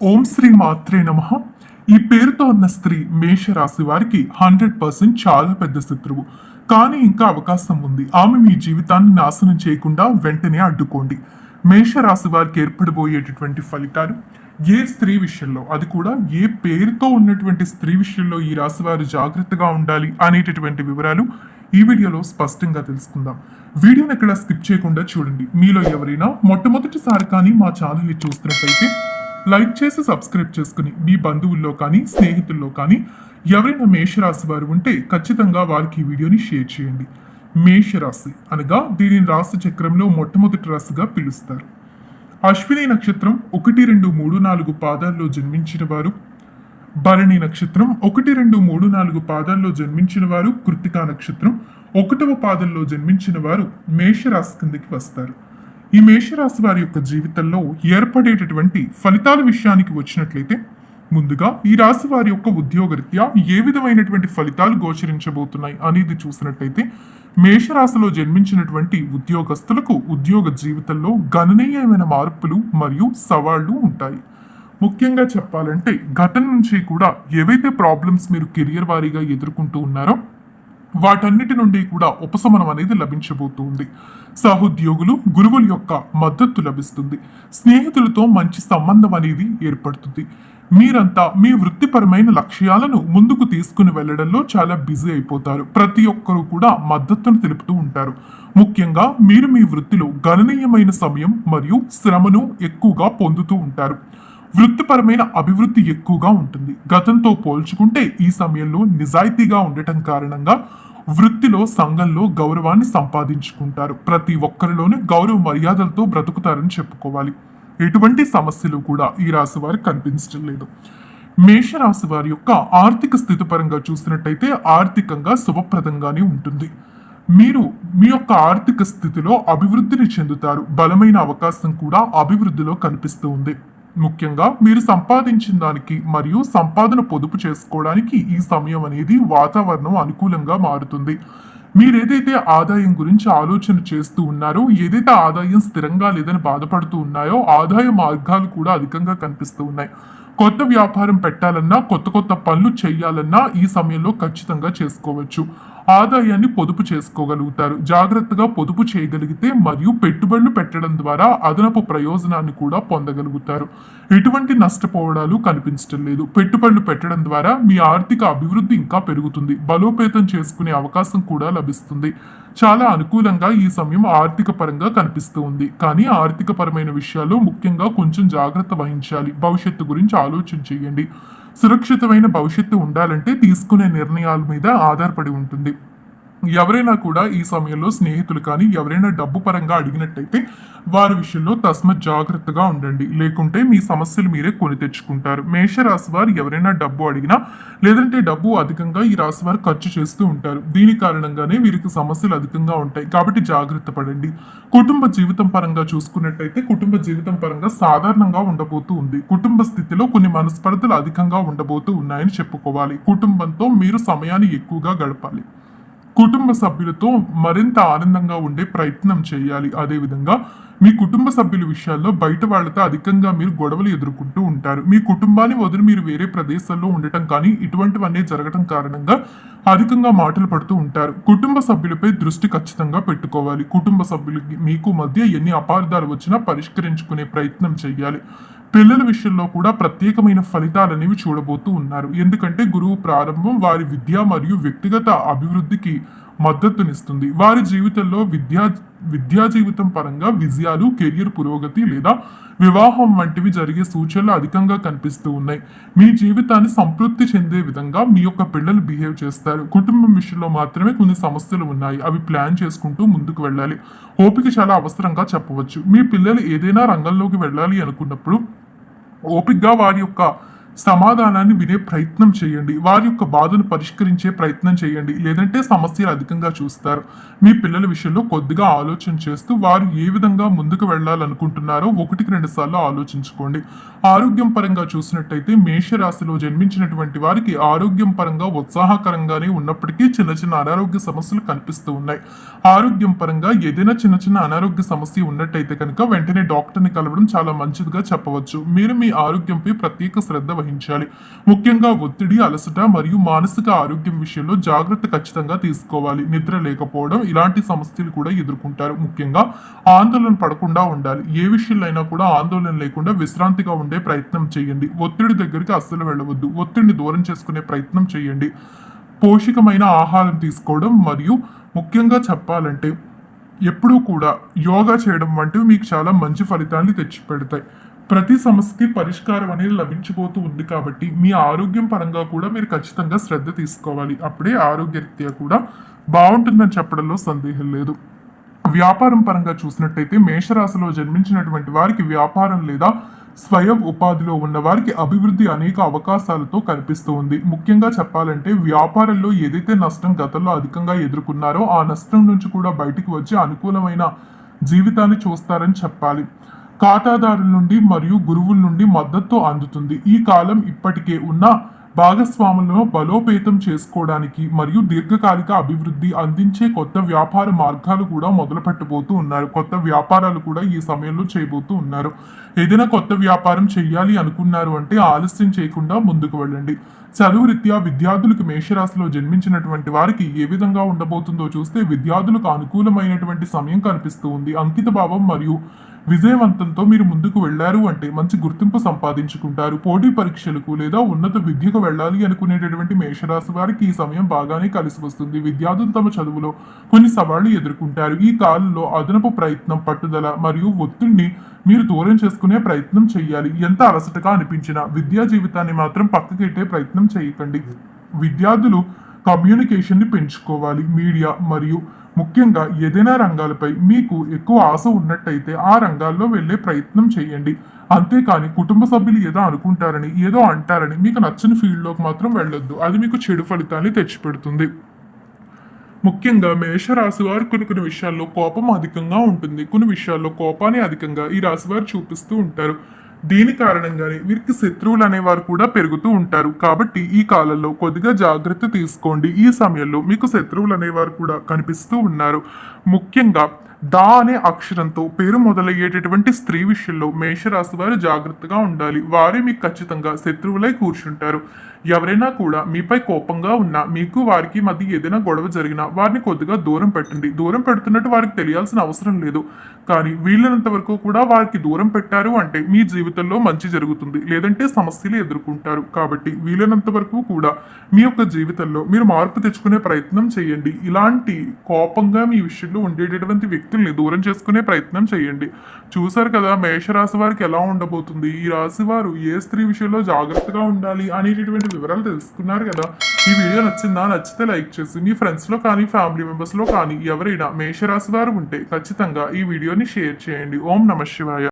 ఓం శ్రీ మాత్రే నమ. ఈ పేరుతో ఉన్న స్త్రీ మేషరాశి వారికి హండ్రెడ్ పర్సెంట్ చాలా పెద్ద శత్రువు. కానీ ఇంకా అవకాశం ఉంది. ఆమె మీ జీవితాన్ని నాశనం చేయకుండా వెంటనే అడ్డుకోండి. మేషరాశి వారికి ఏర్పడబోయేటటువంటి ఫలితాలు ఏ స్త్రీ విషయంలో? అది కూడా ఏ పేరుతో ఉన్నటువంటి స్త్రీ విషయంలో ఈ రాశి వారు జాగ్రత్తగా ఉండాలి అనేటటువంటి వివరాలు ఈ వీడియోలో స్పష్టంగా తెలుసుకుందాం. వీడియోని ఎక్కడ స్కిప్ చేయకుండా చూడండి. మీలో ఎవరైనా మొట్టమొదటిసారి కానీ మా ఛానల్ని చూస్తున్నట్లయితే లైక్ చేసి సబ్స్క్రైబ్ చేసుకుని మీ బంధువుల్లో కానీ స్నేహితుల్లో కానీ ఎవరైనా మేషరాశి వారు ఉంటే ఖచ్చితంగా వారికి ఈ వీడియోని షేర్ చేయండి. మేషరాశి అనగా దీనిని రాశి చక్రంలో మొట్టమొదటి రాశిగా పిలుస్తారు. అశ్విని నక్షత్రం ఒకటి రెండు మూడు నాలుగు పాదాల్లో జన్మించిన వారు. భరణి నక్షత్రం ఒకటి రెండు మూడు నాలుగు పాదాల్లో జన్మించిన వారు. కృతికా నక్షత్రం ఒకటవ పాదంలో జన్మించిన వారు మేషరాశి కిందకి వస్తారు. ఈ మేషరాశి వారి యొక్క జీవితంలో ఏర్పడేటటువంటి ఫలితాల విషయానికి వచ్చినట్లయితే ముందుగా ఈ రాశి వారి యొక్క ఉద్యోగరీత్యా ఏ విధమైనటువంటి ఫలితాలు గోచరించబోతున్నాయి అనేది చూసినట్లయితే మేషరాశిలో జన్మించినటువంటి ఉద్యోగస్తులకు ఉద్యోగ జీవితంలో గణనీయమైన మార్పులు మరియు సవాళ్ళు ఉంటాయి. ముఖ్యంగా చెప్పాలంటే గతం నుంచి కూడా ఏవైతే ప్రాబ్లమ్స్ మీరు కెరియర్ వారీగా ఎదుర్కొంటూ ఉన్నారో వాటన్నిటి నుండి కూడా ఉపశమనం అనేది లభించబోతుంది. సహోద్యోగులు గురువుల యొక్క మద్దతు లభిస్తుంది. స్నేహితులతో మంచి సంబంధం అనేది ఏర్పడుతుంది. మీరంతా మీ వృత్తిపరమైన లక్ష్యాలను ముందుకు తీసుకుని వెళ్ళడంలో చాలా బిజీ అయిపోతారు. ప్రతి ఒక్కరూ కూడా మద్దతును తెలుపుతూ ఉంటారు. ముఖ్యంగా మీరు మీ వృత్తిలో గణనీయమైన సమయం మరియు శ్రమను ఎక్కువగా పొందుతూ ఉంటారు. వృత్తిపరమైన అభివృద్ధి ఎక్కువగా ఉంటుంది. గతంతో పోల్చుకుంటే ఈ సమయంలో నిజాయితీగా ఉండటం కారణంగా వృత్తిలో సంఘంలో గౌరవాన్ని సంపాదించుకుంటారు. ప్రతి ఒక్కరిలోనూ గౌరవ మర్యాదలతో బ్రతుకుతారని చెప్పుకోవాలి. ఎటువంటి సమస్యలు కూడా ఈ రాశి వారికి కనిపించడం లేదు. మేషరాశి వారి యొక్క ఆర్థిక స్థితి పరంగా చూసినట్టయితే ఆర్థికంగా శుభప్రదంగానే ఉంటుంది. మీరు మీ యొక్క ఆర్థిక స్థితిలో అభివృద్ధిని చెందుతారు. బలమైన అవకాశం కూడా అభివృద్ధిలో కనిపిస్తూ ఉంది. ముఖ్యంగా మీరు సంపాదించిన దానికి మరియు సంపాదన పొదుపు చేసుకోవడానికి ఈ సమయం అనేది వాతావరణం అనుకూలంగా మారుతుంది. మీరేదైతే ఆదాయం గురించి ఆలోచన చేస్తూ ఉన్నారో ఏదైతే ఆదాయం స్థిరంగా లేదని బాధపడుతూ ఉన్నాయో ఆదాయ మార్గాలు కూడా అధికంగా కనిపిస్తూ ఉన్నాయి. కొత్త వ్యాపారం పెట్టాలన్నా కొత్త కొత్త పనులు చేయాలన్నా ఈ సమయంలో ఖచ్చితంగా చేసుకోవచ్చు. ఆదాయాన్ని పొదుపు చేసుకోగలుగుతారు. జాగ్రత్తగా పొదుపు చేయగలిగితే మరియు పెట్టుబడులు పెట్టడం ద్వారా అదనపు ప్రయోజనాన్ని కూడా పొందగలుగుతారు. ఎటువంటి నష్టపోవడాలు కనిపించడం లేదు. పెట్టుబడులు పెట్టడం ద్వారా మీ ఆర్థిక అభివృద్ధి ఇంకా పెరుగుతుంది. బలోపేతం చేసుకునే అవకాశం కూడా లభిస్తుంది. చాలా అనుకూలంగా ఈ సమయం ఆర్థిక పరంగా కనిపిస్తూ ఉంది. కానీ ఆర్థిక పరమైన విషయాల్లో ముఖ్యంగా కొంచెం జాగ్రత్త వహించాలి. భవిష్యత్తు గురించి ఆలోచన చేయండి. సురక్షితమైన భవిష్యత్తు ఉండాలంటే తీసుకునే నిర్ణయాల మీద ఆధారపడి ఉంటుంది. ఎవరైనా కూడా ఈ సమయంలో స్నేహితులు కానీ ఎవరైనా డబ్బు పరంగా అడిగినట్టయితే వారి విషయంలో తస్మత్ జాగ్రత్తగా ఉండండి. లేకుంటే మీ సమస్యలు మీరే కొని తెచ్చుకుంటారు. మేషరాశి వారు ఎవరైనా డబ్బు అడిగినా లేదంటే డబ్బు అధికంగా ఈ రాశి వారు ఖర్చు చేస్తూ ఉంటారు. దీని కారణంగానే వీరికి సమస్యలు అధికంగా ఉంటాయి. కాబట్టి జాగ్రత్త పడండి. కుటుంబ జీవితం పరంగా చూసుకున్నట్టయితే కుటుంబ జీవితం పరంగా సాధారణంగా ఉండబోతూ ఉంది. కుటుంబ స్థితిలో కొన్ని మనస్పర్ధలు అధికంగా ఉండబోతూ ఉన్నాయని చెప్పుకోవాలి. కుటుంబంతో మీరు సమయాన్ని ఎక్కువగా గడపాలి. కుటుంబ సభ్యులతో మరింత ఆనందంగా ఉండే ప్రయత్నం చేయాలి. అదేవిధంగా మీ కుటుంబ సభ్యుల విషయాల్లో బయట వాళ్ళతో అధికంగా మీరు గొడవలు ఎదుర్కొంటూ ఉంటారు. మీ కుటుంబాన్ని వదిలి మీరు వేరే ప్రదేశాల్లో ఉండటం కానీ ఇటువంటివన్నీ జరగటం కారణంగా అధికంగా మాటలు పడుతూ ఉంటారు. కుటుంబ సభ్యులపై దృష్టి ఖచ్చితంగా పెట్టుకోవాలి. కుటుంబ సభ్యులకి మీకు మధ్య ఎన్ని అపార్థాలు వచ్చినా పరిష్కరించుకునే ప్రయత్నం చేయాలి. పిల్లల విషయంలో కూడా ప్రత్యేకమైన ఫలితాలు అనేవి చూడబోతూ ఉన్నారు. ఎందుకంటే గురువు ప్రారంభం వారి విద్య మరియు వ్యక్తిగత అభివృద్ధికి మద్దతునిస్తుంది. వారి జీవితంలో విద్యా విద్యా జీవితం పరంగా విజయాలు కెరియర్ పురోగతి లేదా వివాహం వంటివి జరిగే సూచనలు అధికంగా కనిపిస్తూ ఉన్నాయి. మీ జీవితాన్ని సంతృప్తి చెందే విధంగా మీ యొక్క పిల్లలు బిహేవ్ చేస్తారు. కుటుంబం విషయంలో మాత్రమే కొన్ని సమస్యలు ఉన్నాయి. అవి ప్లాన్ చేసుకుంటూ ముందుకు వెళ్ళాలి. ఓపిక చాలా అవసరంగా చెప్పవచ్చు. మీ పిల్లలు ఏదైనా రంగంలోకి వెళ్ళాలి అనుకున్నప్పుడు ఓపికగా వారి యొక్క సమాధానాన్ని వినే ప్రయత్నం చేయండి. వారి యొక్క బాధను పరిష్కరించే ప్రయత్నం చేయండి. లేదంటే సమస్యలు అధికంగా చూస్తారు. మీ పిల్లల విషయంలో కొద్దిగా ఆలోచన చేస్తూ వారు ఏ విధంగా ముందుకు వెళ్ళాలనుకుంటున్నారో ఒకటికి రెండు సార్లు ఆలోచించుకోండి. ఆరోగ్యం పరంగా చూసినట్టయితే మేషరాశిలో జన్మించినటువంటి వారికి ఆరోగ్యం పరంగా ఉత్సాహకరంగానే ఉన్నప్పటికీ చిన్న చిన్న అనారోగ్య సమస్యలు కనిపిస్తూ ఉన్నాయి. ఆరోగ్యం పరంగా ఏదైనా చిన్న చిన్న అనారోగ్య సమస్య ఉన్నట్టయితే కనుక వెంటనే డాక్టర్ని కలవడం చాలా మంచిదిగా చెప్పవచ్చు. మీరు మీ ఆరోగ్యంపై ప్రత్యేక శ్రద్ధ నిర్వహించాలి ముఖ్యంగా ఒత్తిడి అలసట మరియు మానసిక ఆరోగ్యం విషయంలో జాగ్రత్త ఖచ్చితంగా తీసుకోవాలి. నిద్ర లేకపోవడం ఇలాంటి సమస్యలు కూడా ఎదుర్కొంటారు. ముఖ్యంగా ఆందోళన పడకుండా ఉండాలి. ఏ విషయంలో అయినా కూడా ఆందోళన లేకుండా విశ్రాంతిగా ఉండే ప్రయత్నం చేయండి. ఒత్తిడి దగ్గరికి అస్సలు వెళ్ళవద్దు. ఒత్తిడిని దూరం చేసుకునే ప్రయత్నం చేయండి. పోషకమైన ఆహారం తీసుకోవడం మరియు ముఖ్యంగా చెప్పాలంటే ఎప్పుడూ కూడా యోగా చేయడం వంటివి మీకు చాలా మంచి ఫలితాన్ని తెచ్చిపెడతాయి. ప్రతి సమస్యకి పరిష్కారం అనేది లభించబోతూ ఉంది కాబట్టి మీ ఆరోగ్యం పరంగా కూడా మీరు ఖచ్చితంగా శ్రద్ధ తీసుకోవాలి. అప్పుడే ఆరోగ్యరీత్యా కూడా బాగుంటుందని చెప్పడంలో సందేహం లేదు. వ్యాపారం పరంగా చూసినట్టయితే మేషరాశిలో జన్మించినటువంటి వారికి వ్యాపారం లేదా స్వయం ఉపాధిలో ఉన్న వారికి అభివృద్ధి అనేక అవకాశాలతో కనిపిస్తూ ఉంది. ముఖ్యంగా చెప్పాలంటే వ్యాపారంలో ఏదైతే నష్టం గతంలో అధికంగా ఎదుర్కొన్నారో ఆ నష్టం నుంచి కూడా బయటికి వచ్చి అనుకూలమైన జీవితాన్ని చూస్తారని చెప్పాలి. ఖాతాదారుల నుండి మరియు గురువుల నుండి మద్దతు అందుతుంది. ఈ కాలం ఇప్పటికే ఉన్న భాగస్వాములను బలోపేతం చేసుకోవడానికి మరియు దీర్ఘకాలిక అభివృద్ధి అందించే కొత్త వ్యాపార మార్గాలు కూడా మొదలుపెట్టబోతూ ఉన్నారు. కొత్త వ్యాపారాలు కూడా ఈ సమయంలో చేయబోతూ ఉన్నారు. ఏదైనా కొత్త వ్యాపారం చేయాలి అనుకున్నారు అంటే ఆలస్యం చేయకుండా ముందుకు వెళ్ళండి. చదువు రీత్యా విద్యార్థులకు మేషరాశిలో జన్మించినటువంటి వారికి ఏ విధంగా ఉండబోతుందో చూస్తే విద్యార్థులకు అనుకూలమైనటువంటి సమయం కనిపిస్తూ ఉంది. అంకిత భావం మరియు విజయవంతంతో మీరు ముందుకు వెళ్ళారు అంటే మంచి గుర్తింపు సంపాదించుకుంటారు. పోటీ పరీక్షలకు లేదా ఉన్నత విద్యకు వెళ్ళాలి అనుకునేటటువంటి మేషరాశి వారికి ఈ సమయం బాగానే కలిసి వస్తుంది. విద్యార్థులు తమ చదువులో కొన్ని సవాళ్ళు ఎదుర్కొంటారు. ఈ కాలంలో అదనపు ప్రయత్నం పట్టుదల మరియు ఒత్తిడిని మీరు దూరం చేసుకునే ప్రయత్నం చేయాలి. ఎంత అలసటగా అనిపించినా విద్యా జీవితాన్ని మాత్రం పక్కకెట్టే ప్రయత్నం చేయకండి. విద్యార్థులు కమ్యూనికేషన్ని పెంచుకోవాలి. మీడియా మరియు ముఖ్యంగా ఏదైనా రంగాలపై మీకు ఎక్కువ ఆశ ఉన్నట్టయితే ఆ రంగాల్లో వెళ్ళే ప్రయత్నం చేయండి. అంతేకాని కుటుంబ సభ్యులు ఏదో అనుకుంటారని ఏదో అంటారని మీకు నచ్చని ఫీల్డ్లోకి మాత్రం వెళ్ళొద్దు. అది మీకు చెడు ఫలితాన్ని తెచ్చిపెడుతుంది. ముఖ్యంగా మేషరాశి వారు కొన్ని కొన్ని విషయాల్లో కోపం అధికంగా ఉంటుంది. కొన్ని విషయాల్లో కోపాన్ని అధికంగా ఈ రాశివారు చూపిస్తూ ఉంటారు. దీని కారణంగానే వీరికి శత్రువులు అనేవారు కూడా పెరుగుతూ ఉంటారు. కాబట్టి ఈ కాలంలో కొద్దిగా జాగ్రత్త తీసుకోండి. ఈ సమయంలో మీకు శత్రువులు అనేవారు కూడా కనిపిస్తూ ఉన్నారు. ముఖ్యంగా దా అనే అక్షరంతో పేరు మొదలయ్యేటటువంటి స్త్రీ విషయంలో మేషరాశి వారు జాగ్రత్తగా ఉండాలి. వారే మీకు ఖచ్చితంగా శత్రువులై కూర్చుంటారు. ఎవరైనా కూడా మీపై కోపంగా ఉన్నా మీకు వారికి మధ్య ఏదైనా గొడవ జరిగినా వారిని కొద్దిగా దూరం పెట్టండి. దూరం పెడుతున్నట్టు వారికి తెలియాల్సిన అవసరం లేదు. కానీ వీళ్ళనంత వరకు కూడా వారికి దూరం పెట్టారు అంటే మీ జీవితంలో మంచి జరుగుతుంది. లేదంటే సమస్యలు ఎదుర్కొంటారు. కాబట్టి వీలైనంత వరకు కూడా మీ యొక్క జీవితంలో మీరు మార్పు తెచ్చుకునే ప్రయత్నం చేయండి. ఇలాంటి కోపంగా మీ విషయంలో ఉండేటటువంటి వ్యక్తి వ్యక్తుల్ని దూరం చేసుకునే ప్రయత్నం చేయండి. చూశారు కదా మేషరాశి వారికి ఎలా ఉండబోతుంది? ఈ రాశి వారు ఏ స్త్రీ విషయంలో జాగ్రత్తగా ఉండాలి అనేటటువంటి వివరాలు తెలుసుకున్నారు కదా. ఈ వీడియో నచ్చిందా? నచ్చితే లైక్ చేసి మీ ఫ్రెండ్స్లో కానీ ఫ్యామిలీ మెంబర్స్లో కానీ ఎవరైనా మేషరాశి వారు ఉంటే ఖచ్చితంగా ఈ వీడియోని షేర్ చేయండి. ఓం నమ శివాయ.